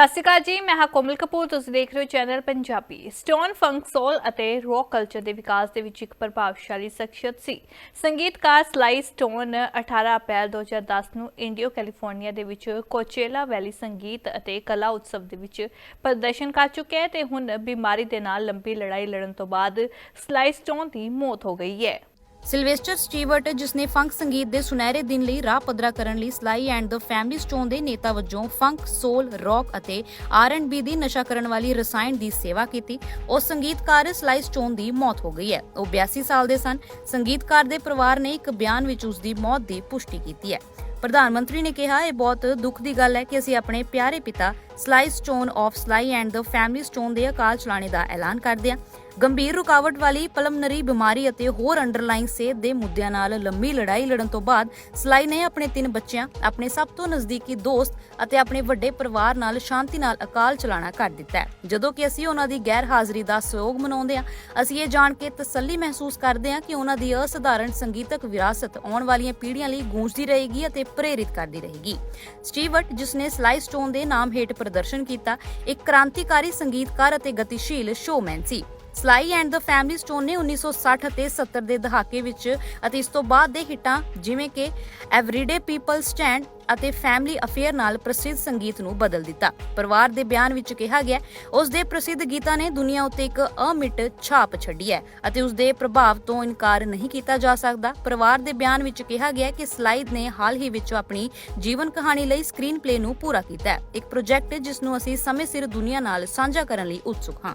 ਸਤਿ ਸ਼੍ਰੀ ਅਕਾਲ ਜੀ, ਮੈਂ ਹਾਂ ਕੋਮਲ ਕਪੂਰ, ਤੁਸੀਂ ਦੇਖ ਰਹੇ ਹੋ ਚੈਨਲ ਪੰਜਾਬੀ। ਸਟੋਨ ਫੰਕਸੋਲ ਅਤੇ ਰੌਕ ਕਲਚਰ ਦੇ ਵਿਕਾਸ ਦੇ ਵਿੱਚ ਇੱਕ ਪ੍ਰਭਾਵਸ਼ਾਲੀ ਸ਼ਖਸੀਅਤ ਸੀ। ਸੰਗੀਤਕਾਰ ਸਲਾਈ ਸਟੋਨ 18 ਅਪ੍ਰੈਲ 2010 ਨੂੰ ਇੰਡੀਓ, ਕੈਲੀਫੋਰਨੀਆ ਦੇ ਵਿੱਚ ਕੋਚੇਲਾ ਵੈਲੀ ਸੰਗੀਤ ਅਤੇ ਕਲਾ ਉਤਸਵ ਦੇ ਵਿੱਚ ਪ੍ਰਦਰਸ਼ਨ ਕਰ ਚੁੱਕਿਆ ਹੈ ਤੇ ਹੁਣ ਬਿਮਾਰੀ ਦੇ ਨਾਲ ਲੰਬੀ ਲੜਾਈ ਲੜਨ ਤੋਂ ਬਾਅਦ ਸਲਾਈ ਸਟੋਨ ਦੀ ਮੌਤ ਹੋ ਗਈ ਹੈ। ਸਿਲਵੈਸਟਰ ਸਟੀਵਰਟ ਜਿਸ ਨੇ ਫੰਕ ਸੰਗੀਤ ਦੇ ਸੁਨਹਿਰੇ ਦਿਨ ਲਈ ਰਾਹ ਪੱਧਰਾ ਕਰਨ ਲਈ ਸਲਾਈ ਐਂਡ ਦ ਫੈਮਿਲੀ ਸਟੋਨ ਦੇ ਨੇਤਾ ਵਜੋਂ ਫੰਕ ਸੋਲ ਰੌਕ ਅਤੇ ਆਰ&ਬੀ ਦੀ ਨਸ਼ਾ ਕਰਨ ਵਾਲੀ ਰਸਾਇਣ ਦੀ ਸੇਵਾ ਕੀਤੀ। ਉਸ ਸੰਗੀਤਕਾਰ ਸਲਾਈ ਸਟੋਨ ਦੀ ਮੌਤ ਹੋ ਗਈ ਹੈ। ਉਹ 82 ਸਾਲ ਦੇ ਸਨ। ਸੰਗੀਤਕਾਰ ਦੇ ਪਰਿਵਾਰ ਨੇ ਇੱਕ ਬਿਆਨ ਵਿੱਚ ਉਸ ਦੀ ਮੌਤ ਦੀ ਪੁਸ਼ਟੀ ਕੀਤੀ ਹੈ। ਪ੍ਰਧਾਨ ਮੰਤਰੀ ਨੇ ਕਿਹਾ, ਇਹ ਬਹੁਤ ਦੁੱਖ ਦੀ ਗੱਲ ਹੈ ਕਿ ਅਸੀਂ ਆਪਣੇ ਪਿਆਰੇ ਪਿਤਾ Sly Stone of Sly and the family Stone ਦੇ ਅਕਾਲ ਚਲਾਣੇ ਦਾ ਐਲਾਨ ਕਰਦੇ ਹਾਂ। ਗੰਭੀਰ ਰੁਕਾਵਟ ਵਾਲੀ, ਪਲਮਨਰੀ ਬਿਮਾਰੀ ਅਤੇ ਹੋਰ ਅੰਡਰਲਾਈਨ ਸਿਹਤ ਦੇ ਮੁੱਦਿਆਂ ਨਾਲ ਲੰਮੀ ਲੜਾਈ ਲੜਨ ਤੋਂ ਬਾਅਦ ਸਲਾਈ ਨੇ ਆਪਣੇ ਤਿੰਨ ਬੱਚਿਆਂ, ਆਪਣੇ ਸਭ ਤੋਂ ਨਜ਼ਦੀਕੀ ਦੋਸਤ ਅਤੇ ਆਪਣੇ ਵੱਡੇ ਪਰਿਵਾਰ ਨਾਲ ਸ਼ਾਂਤੀ ਨਾਲ ਅਕਾਲ ਚਲਾਣਾ ਕਰ ਦਿੱਤਾ ਹੈ। ਜਦੋਂ ਕਿ ਅਸੀਂ ਉਹਨਾਂ ਦੀ ਗੈਰ ਹਾਜ਼ਰੀ ਦਾ ਸਹਿਯੋਗ ਮਨਾਉਂਦੇ ਹਾਂ, ਅਸੀਂ ਇਹ ਜਾਣ ਕੇ ਤਸੱਲੀ ਮਹਿਸੂਸ ਕਰਦੇ ਹਾਂ ਕਿ ਉਹਨਾਂ ਦੀ ਅਸਧਾਰਨ ਸੰਗੀਤਕ ਵਿਰਾਸਤ ਆਉਣ ਵਾਲੀਆਂ ਪੀੜ੍ਹੀਆਂ ਲਈ ਗੂੰਜਦੀ ਰਹੇਗੀ ਅਤੇ ਪ੍ਰੇਰਿਤ ਕਰਦੀ ਰਹੇਗੀ। ਸਟੀਵਰਟ ਜਿਸ ਨੇ ਸਲਾਈ ਸਟੋਨ ਦੇ ਨਾਮ ਹੇਠ ਪ੍ਰਦਰਸ਼ਨ ਕੀਤਾ, ਇੱਕ ਕ੍ਰਾਂਤੀਕਾਰੀ ਸੰਗੀਤਕਾਰ ਅਤੇ ਗਤੀਸ਼ੀਲ ਸ਼ੋਮੈਨ ਸੀ। ਸਲਾਈ ਐਂਡ ਦ ਫੈਮਿਲੀ ਸਟੋਨ ਨੇ 1960 ਅਤੇ 70 ਦੇ ਦਹਾਕੇ ਵਿੱਚ ਅਤੇ ਇਸ ਤੋਂ ਬਾਅਦ ਦੇ ਹਿੱਟਾਂ ਜਿਵੇਂ ਕਿ ਐਵਰੀਡੇ ਪੀਪਲ ਸਟੈਂਡ ਅਤੇ ਫੈਮਿਲੀ ਅਫੇਅਰ ਨਾਲ ਪ੍ਰਸਿੱਧ ਸੰਗੀਤ ਨੂੰ ਬਦਲ ਦਿੱਤਾ। ਪਰਿਵਾਰ ਦੇ ਬਿਆਨ ਵਿੱਚ ਕਿਹਾ ਗਿਆ, ਉਸ ਦੇ ਪ੍ਰਸਿੱਧ ਗੀਤਾਂ ਨੇ ਦੁਨੀਆ ਉੱਤੇ ਇੱਕ ਅਮਿਟ ਛਾਪ ਛੱਡੀ ਹੈ ਅਤੇ ਉਸ ਦੇ ਪ੍ਰਭਾਵ ਤੋਂ ਇਨਕਾਰ ਨਹੀਂ ਕੀਤਾ ਜਾ ਸਕਦਾ। ਪਰਿਵਾਰ ਦੇ ਬਿਆਨ ਵਿੱਚ ਕਿਹਾ ਗਿਆ ਕਿ ਸਲਾਈਡ ਨੇ ਹਾਲ ਹੀ ਵਿੱਚ ਆਪਣੀ ਜੀਵਨ ਕਹਾਣੀ ਲਈ ਸਕਰੀਨ ਪਲੇ ਨੂੰ ਪੂਰਾ ਕੀਤਾ ਹੈ। ਇੱਕ ਪ੍ਰੋਜੈਕਟ ਜਿਸ ਨੂੰ ਅਸੀਂ ਸਮੇਂ ਸਿਰ ਦੁਨੀਆ ਨਾਲ ਸਾਂਝਾ ਕਰਨ ਲਈ ਉਤਸੁਕ ਹਾਂ।